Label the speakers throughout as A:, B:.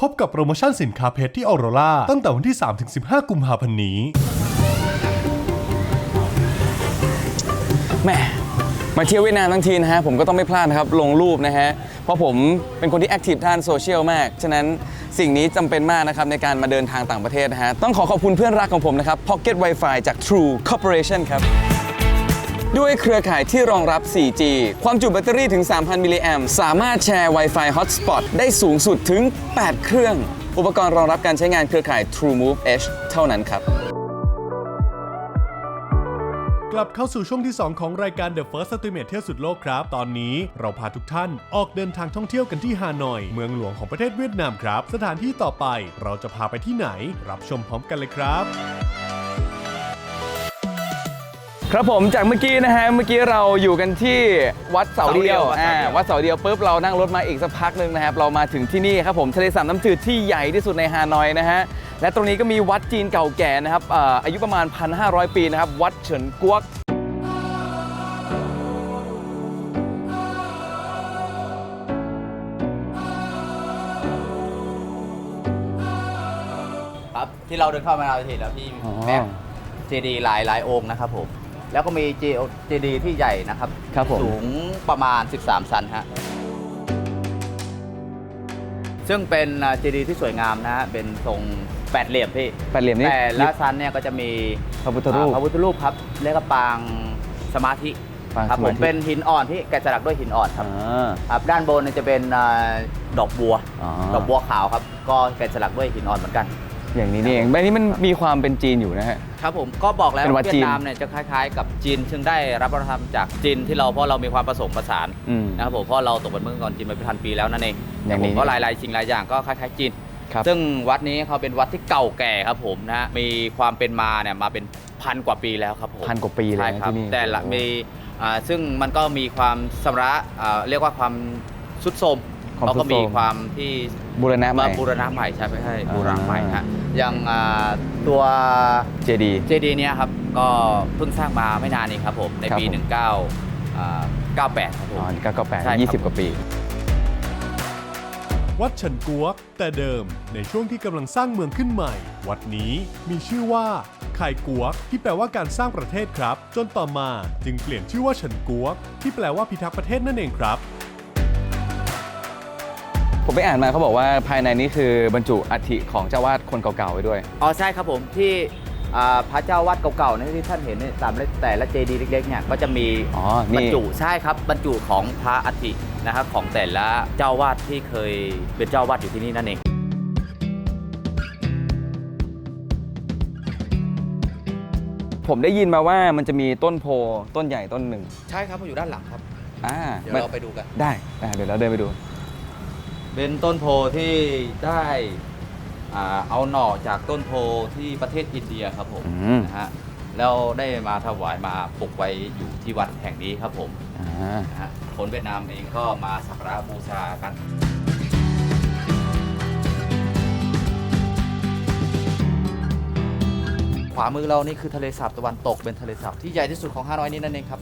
A: พบกับโปรโมชั่นสินค้าเพชรที่ออโรราตั้งแต่วันที่ 3-15 กุมภาพันธ์นี้
B: แหม่มาเที่ยวเวียดนามทั้งทีนะฮะ ผมก็ต้องไม่พลาดนะครับ ลงรูปนะฮะ เพราะผมเป็นคนที่แอคทีฟด้านโซเชียลมาก ฉะนั้นสิ่งนี้จำเป็นมากนะครับ ในการมาเดินทางต่างประเทศนะฮะ ต้องขอขอบคุณเพื่อนรักของผมนะครับ Pocket Wi-Fi จาก True Corporation ครับ ด้วยเครือข่ายที่รองรับ 4G ความจุแบตเตอรี่ถึง 3,000 มิลลิแอมสามารถแชร์ Wi-Fi Hotspot ได้สูงสุดถึง 8 เครื่อง อุปกรณ์รองรับการใช้งานเครือข่าย TrueMove H เท่านั้นครับ
A: กลับเข้าสู่ช่วงที่ 2 ของรายการ The First Estimate เที่ยวสุดโลกครับ ตอนนี้เราพาทุกท่านออกเดินทางท่องเที่ยวกันที่ฮานอย เมืองหลวงของประเทศเวียดนามครับ สถานที่ต่อไปเราจะพาไปที่ไหน รับชมพร้อมกันเลยครับ
B: ครับผมจากเมื่อกี้นะฮะเมื่อกี้เราอยู่กันที่วัดเสาเดียว
C: เสาเดียว
B: อ่า
C: วัดเสาเดียว
B: วัดเสาเดียวปุ๊บเรานั่งรถมาอีกสักพักหนึ่งนะครับเรามาถึงที่นี่ครับผมทะเลสาบน้ำจืดที่ใหญ่ที่สุดในฮานอยนะฮะและตรงนี้ก็มีวัดจีนเก่าแก่นะครับอ่าอายุประมาณ 1,500 ปีนะครับวัดเฉินกวก
C: ครับที่เราเดินเข้ามาเราจะเห็นแล้วพี่
B: อ๋อ
C: แม็กเจดีหลายหลายองค์นะครับผม แล้วก็มีเจเจดีที่ใหญ่นะครับ
B: ครับผม
C: สูงประมาณ 13ชั้นฮะซึ่งเป็นเจดีที่สวยงามนะฮะเป็นทรงแปดเหลี่ยมพี่
B: แปดเหลี่ยมนี่
C: แต่ละชั้นเนี่ยก็จะมี
B: พระพุทธรูป
C: อ่าพระพุทธรูปครับเรียกว่าปางสมาธิ
B: ปาง
C: ครับ
B: ส
C: ผ
B: มาธิ
C: มเป็นหินอ่อนที่แกะสลักด้วยหินอ่อนครับ
B: อ่า
C: ครับด้านบนเนี่ยจะเป็นอ่าดอกบัว
B: อ๋อ
C: ดอกบัวขาวครับ ก็แกะสลักด้วยหินอ่อนเหมือนกัน
B: อย่างนี้นี่เองแบบนี้มันมีความเป็นจีนอยู่นะฮะ
C: ครับผมก็บอกแล้ว
B: เป็นวัด
C: เวีย
B: จีน
C: ดนามเนี่ยจะคล้ายๆ กับจีน ซึ่งได้รับวัฒนธรรมจากจีนที่เราเพราะเรามีความผสมผสาน
B: อืม
C: นะครับผมเพราะเราตกเป็นเมื่อก่อนจีนมาเป็นพันปีแล้วนั่นเอง
B: อย่างนี้
C: ครับผมก็หลายๆสิ่งหลายอย่างก็คล้ายๆจีน
B: ครับ
C: ซึ่งวัดนี้เขาเป็นวัดที่เก่าแก่ครับผมนะฮะมีความเป็นมาเนี่ยมาเป็นพันกว่าปีแล้วครับผม
B: พันกว่าปีเลย
C: ใช่
B: นะครับที่นี่
C: แต่ละมีอ่าซึ่งมันก็มีความสำระอ่าเรียกว่าความสุดโทรม
B: ความ
C: แล้วก็มี
B: ทรุดโทรม
C: ความที่
B: บูรณะใหม่
C: มาบูรณะใหม่ใช่ไหมใช่
B: อ่า
C: บูรณะใหม่ฮะอย่างอ่าตัว
B: เจดี
C: เจดีเนี่ยครับก็เพิ่งสร้างมาไม่นานนี้ครับผม ใน
B: ครับ
C: ปี
B: ผม
C: 1998 ครับผ
B: อ๋อ
C: ม
B: นี่ก็ก็แปด
C: ใช่ครับ
B: ยี่สิบกว่าปี
A: วัดเฉินกวก แต่เดิมในช่วงที่กำลังสร้างเมืองขึ้นใหม่ วัดนี้มีชื่อว่าไข่กวก ที่แปลว่าการสร้างประเทศครับ จนต่อมาจึงเปลี่ยนชื่อว่าเฉินกวก ที่แปลว่าพิทักษ์ประเทศนั่นเองครับ
B: ผมไปอ่านมาเขาบอกว่าภายในนี้คือบรรจุอัฐิของเจ้าวาดคนเก่าๆไว้ด้วย
C: อ๋อใช่ครับผมที่อ่าพระเจ้าวัดเก่าๆเนี่ยที่ท่านเห็นเนี่ยตามแต่ละเจดีย์เล็กๆเนี่ยก็จะมี
B: อ๋อนี่
C: บรรจุใช่ครับบรรจุของพระอัฐินะครับของแต่ละเจ้าวาดที่เคยเป็นเจ้าวาดอยู่ที่นี่นั่นเอง
B: ผมได้ยินมาว่ามันจะมีต้นโพต้นใหญ่ต้นหนึ่ง
C: ใช่ครับมันอยู่ด้านหลังครับ
B: อ่า
C: เดี๋ยวเราไปดูกัน
B: ได้อ่าเดี๋ยวเราเดินไปดู
C: เป็นต้นโพที่ได้อ่าเอาหน่อจากต้นโพที่ประเทศอินเดียครับผม
B: อืม
C: นะฮะแล้วได้มาถวายมาปลูกไว้อยู่ที่วัดแห่งนี้ครับผม
B: อ่า
C: นะฮะคนเวียดนามเองก็มาสักการะบูชากัน ขวามือเรานี่คือทะเลสาบตะวันตกเป็นทะเลสาบที่ใหญ่ที่สุดของฮานอยนี่นั่นเองครับ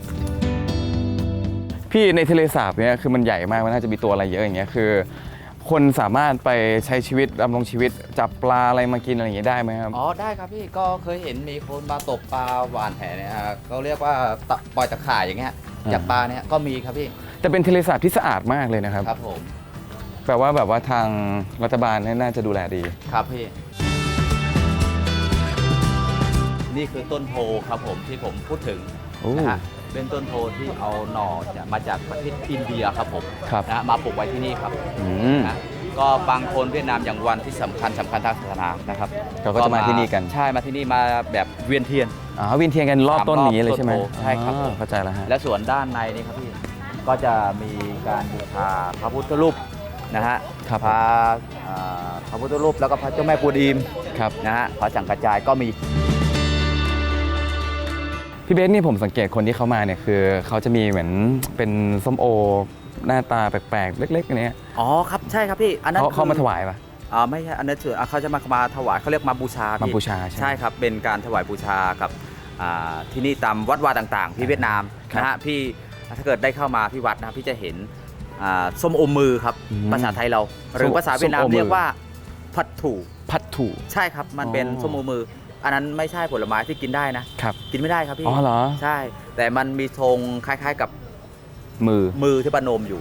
B: พี่ในทะเลสาบเนี่ยคือมันใหญ่มากมันน่าจะมีตัวอะไรเยอะอย่างเงี้ยคือ คนสามารถไปใช้ชีวิตดำรงชีวิตจับปลาอะไรมากินอะไรอย่างเงี้ยได้ไหมครับ
C: อ๋อได้ครับพี่ก็เคยเห็นมีคนมาตกปลาหวานแหเนี่ยฮะเขาเรียกว่าตะปล่อยตะข่ายอย่างเงี้ย
B: อ่า
C: จากปลาเนี่ยก็มีครับพี่
B: แต่เป็นทะเลสาบที่สะอาดมากเลยนะครับ
C: ครับผม
B: แปลว่าแบบว่าทางรัฐบาลเนี่ยน่าจะดูแลดี
C: ครับพี่ นี่คือต้นโพครับผมที่ผมพูดถึง
B: โอ้
C: นะฮะ เป็นต้นโพที่เอาหน่อจะมาจากประเทศอินเดียครับผม
B: ครับ
C: นะมาปลูกไว้ที่นี่ครับ
B: อืม
C: นะก็บางคนเวียดนามอย่างวันที่สำคัญสำคัญทางศาสนานะครับ
B: เขาก็จะมาที่นี่กัน
C: ใช่มาที่นี่มาแบบเวียนเทียน
B: อ๋อวินเทียนกันรอบต้นนี้เลยใช่ไหม
C: รอบต้นโพใช่ครับ
B: อ๋อเข้าใจแล้วฮะ
C: และส่วนด้านในนี่ครับพี่ก็จะมีการบูชาพระพุทธรูปนะฮะ
B: ครับ
C: พระอ่าพระพุทธรูปแล้วก็พระเจ้าแม่กวนอิม
B: ครับ
C: นะฮะพระสังกระจายก็มี
B: พี่เบสนี่ผมสังเกตคนที่เขามาเนี่ยคือเขาจะมีเหมือนเป็นส้มโอหน้าตาแปลกๆ เล็กๆอันเนี้ย
C: อ๋อครับใช่ครับพี่อันนั้น
B: เขาเขา
C: คือ
B: มาถวายปะ
C: อ่าไม่ใช่อันนั้นถืออ่าเขาจะมามาถวายเขาเรียกมาบูชา
B: มา
C: พี่
B: บูชาใช่ไหม
C: ใช่ครับเป็นการถวายบูชากับอ่าที่นี่ตามวัดวาต่างๆ ที่เวียดนาม
B: ครับ
C: นะฮะพี่ถ้าเกิดได้เข้ามาที่วัดนะพี่จะเห็นอ่าส้มโอมือครับ
B: อืม
C: ภาษาไทยเรา หรือภาษาเวียดนาม
B: ส้มโอมือ
C: เรียกว่าผัดถู
B: พัดถู
C: ใช่ครับมันเป็น
B: อ๋อ
C: ส้มโอมือ อันนั้นไม่ใช่ผลไม้ที่กินได้นะ
B: ครับ
C: กินไม่ได้ครับพี่
B: อ๋อเหรอ
C: ใช่ แต่มันมีทรงคล้ายๆกับ
B: มือ
C: มือที่ประนมอยู่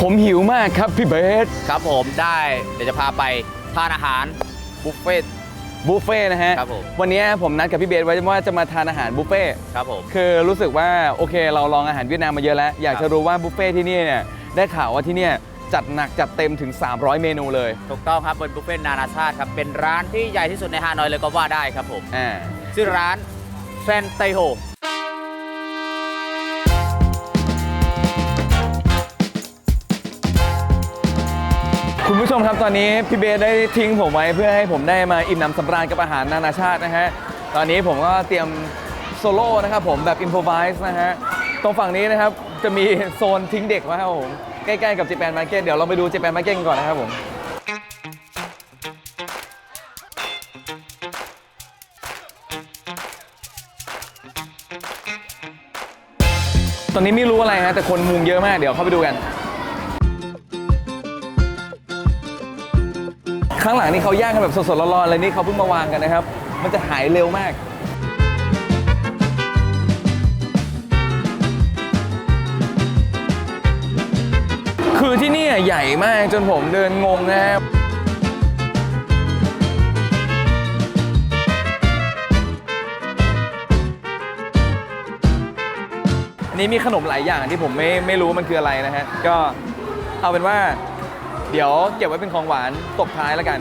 B: ผมหิวมากครับพี่เบส
C: ครับผมได้เดี๋ยวจะพาไปทานอาหารบุฟเฟ่ต์
B: บุฟเฟ่ต์นะฮะ
C: ครับผม
B: วันนี้ผมนัดกับพี่เบสไว้ว่าจะมาทานอาหารบุฟเฟ่ต์
C: ครับผม
B: คือรู้สึกว่าโอเคเราลองอาหารเวียดนามมาเยอะแล้ว อยาก
C: ครับ
B: จะรู้ว่าบุฟเฟ่ต์ที่นี่เนี่ยได้ข่าวว่าที่เนี่ยจัดหนักจัดเต็มถึง 300 เมนูเลย
C: ถูกต้องครับเป็นบุฟเฟ่ต์นานาชาติครับ เป็นร้านที่ใหญ่ที่สุดในฮานอยเลยก็ว่าได้ครับผม
B: อ่า
C: ชื่อร้านแซนเตโฮ
B: คุณผู้ชมครับตอนนี้พี่เบสได้ทิ้งผมไว้เพื่อให้ผมได้มาอิ่มหนำสำราญกับอาหารนานาชาตินะฮะ ตอนนี้ผมก็เตรียมโซโล่นะครับผมแบบอิน o พ i s e นะฮะ ตรงฝั่งนี้นะครับจะมีโซนทิ้งเด็กไว้ครับผมใกล้ๆกับ Japan Market เดี๋ยวเราไปดู Japan Market กันก่อนนะครับผมตอนนี้ไม่รู้อะไรฮะแต่คนมุงเยอะมากเดี๋ยวเข้าไปดูกัน ข้างหลังนี่เขาย่างกันแบบสดๆร้อนๆเลยนี่เขาเพิ่งมาวางกันนะครับ มันจะหายเร็วมากคือที่นี่ใหญ่มากจนผมเดินงงนะครับนี้มีขนมหลายอย่างที่ผมไม่ไม่รู้มันคืออะไรนะฮะ ก็เอาเป็นว่า เดี๋ยวเก็บไว้เป็นของหวานตบท้ายแล้วกัน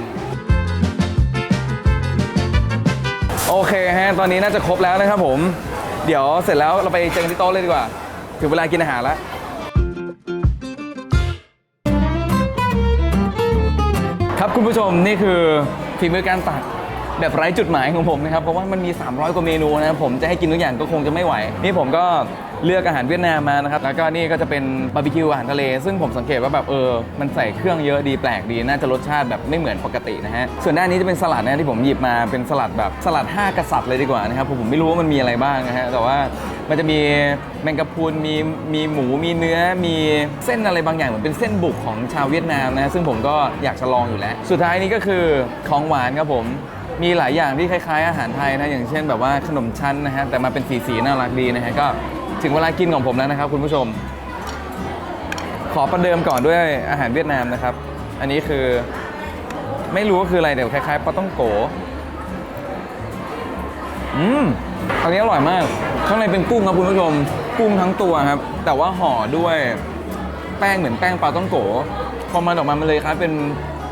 B: โอเคฮะ ตอนนี้น่าจะครบแล้วนะครับผม เดี๋ยวเสร็จแล้วเราไปเจอกันที่โต๊ะเลยดีกว่า ถึงเวลากินอาหารแล้ว ครับคุณผู้ชมนี่คือฝีมือการตักแบบไร้จุดหมายของผมนะครับ เพราะว่ามันมี 300 กว่าเมนูนะครับผมจะให้กินทุกอย่างก็คงจะไม่ไหว นี่ผมก็ เลือกอาหารเวียดนามมานะครับ แล้วก็นี่ก็จะเป็นบาร์บีคิวอาหารทะเล ซึ่งผมสังเกตว่าแบบเออ มันใส่เครื่องเยอะดีแปลกดี น่าจะรสชาติแบบไม่เหมือนปกตินะฮะ ส่วนด้านนี้จะเป็นสลัดนะที่ผมหยิบมาเป็นสลัดแบบสลัด 5 กษัตริย์เลยดีกว่านะครับผมผมไม่รู้ว่ามันมีอะไรบ้างนะฮะ แต่ว่ามันจะมีแมงกะพรุนมีมีหมูมีเนื้อมีเส้นอะไรบางอย่างเหมือนเป็นเส้นบุกของชาวเวียดนามนะซึ่งผมก็อยากจะลองอยู่แล้ว สุดท้ายนี้ก็คือของหวานครับผมมีหลายอย่างที่คล้ายๆอาหารไทยนะอย่างเช่นแบบว่าขนมชั้นนะฮะแต่มาเป็นสีสีๆน่ารักดีนะฮะก็ ถึงเวลากินของผมแล้วนะครับ คุณผู้ชม ขอประเดิมก่อนด้วยอาหารเวียดนามนะครับ อันนี้คือไม่รู้ว่าคืออะไรแต่คล้ายๆปลาต้องโกอืมอันนี้อร่อยมาก ข้างในเป็นกุ้งครับคุณผู้ชม กุ้งทั้งตัวครับ แต่ว่าห่อด้วยแป้งเหมือนแป้งปลาต้องโกพอมันออกมามันเลยคล้ายเป็น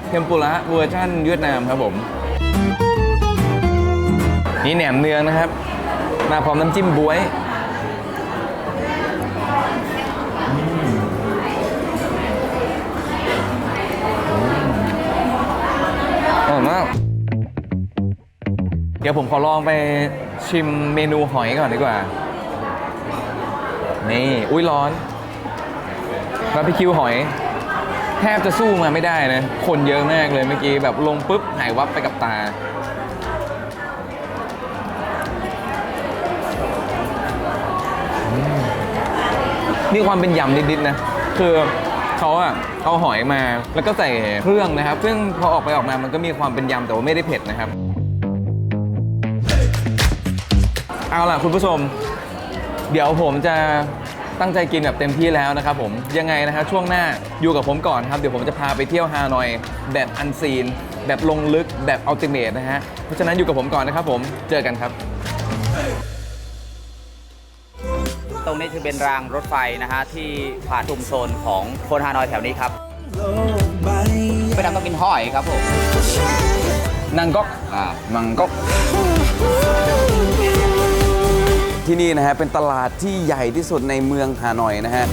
B: เทมปุระเวอร์ชันเวียดนามครับผม นี่แหนมเนืองนะครับ มาพร้อมน้ำจิ้มบ๊วย เดี๋ยวผมขอลองไปชิมเมนูหอยก่อนดีกว่า นี่ อุ้ยร้อนบาร์บีคิวหอย แทบจะสู้มาไม่ได้นะ คนเยอะมากเลยเมื่อกี้แบบลงปุ๊บหายวับไปกับตามีความเป็นยำนิดๆนะ คือเขาอะเอาหอยมาแล้วก็ใส่เครื่องนะครับ ซึ่งพอออกไปออกมามันก็มีความเป็นยำแต่ว่าไม่ได้เผ็ดนะครับ เอาล่ะคุณผู้ชม เดี๋ยวผมจะตั้งใจกินแบบเต็มที่แล้วนะครับผมยังไงนะฮะช่วงหน้าอยู่กับผมก่อนครับ เดี๋ยวผมจะพาไปเที่ยวฮานอย แบบอันซีน แบบลงลึกแบบอัลติเมทนะฮะเพราะฉะนั้นอยู่กับผมก่อนนะครับผมเจอกันครับ
C: ตรงนี้คือเป็นรางรถไฟนะฮะที่ผ่านชุมชนของคนฮานอยแถวนี้ครับไปทำต้องกินหอยครับผม
B: นังก๊อก
C: อ่า
B: มังก๊อก ที่นี่นะฮะเป็นตลาดที่ใหญ่ที่สุดในเมืองฮานอยนะฮะ